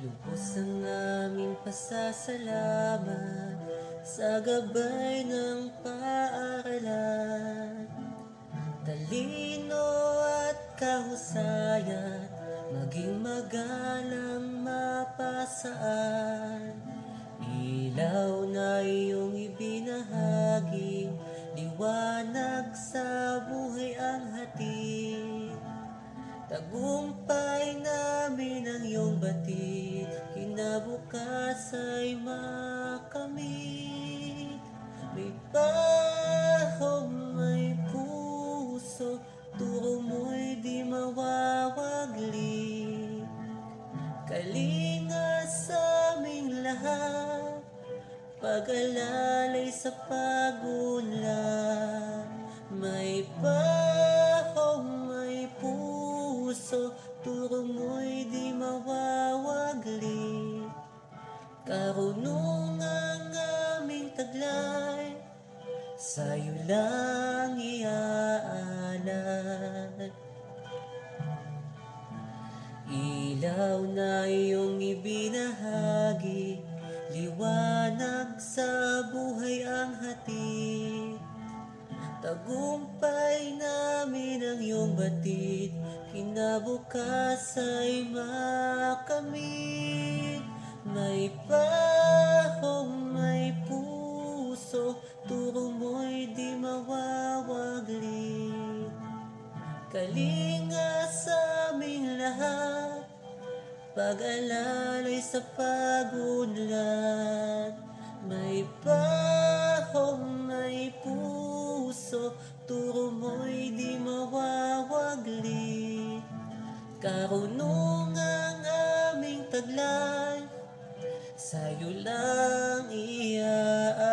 Lubos ang aming pasasalamat Sa gabay ng paaralan. Talino at kahusayan Maging magalang mapasaan. Ilaw na iyong ibinahagi Liwanag sa buhay ang hatid. Tagumpay namin ang iyong batid Kinabukas ay makamit. May bahong may puso Turo mo'y di mawawagli Kalinga sa aming lahat Pag-alalay sa pagunlad May bahong may puso Sa'yo lang iaalay Ilaw na iyong ibinahagi Liwanag sa buhay ang hatid. Tagumpay namin ang iyong batid Kinabukas ay makamit. May pahong Kalinga sa aming lahat Pag-alalay sa pagunlad May pahong may puso Turo mo'y di mawawagli. Karunungang aming taglay Sa'yo lang iyan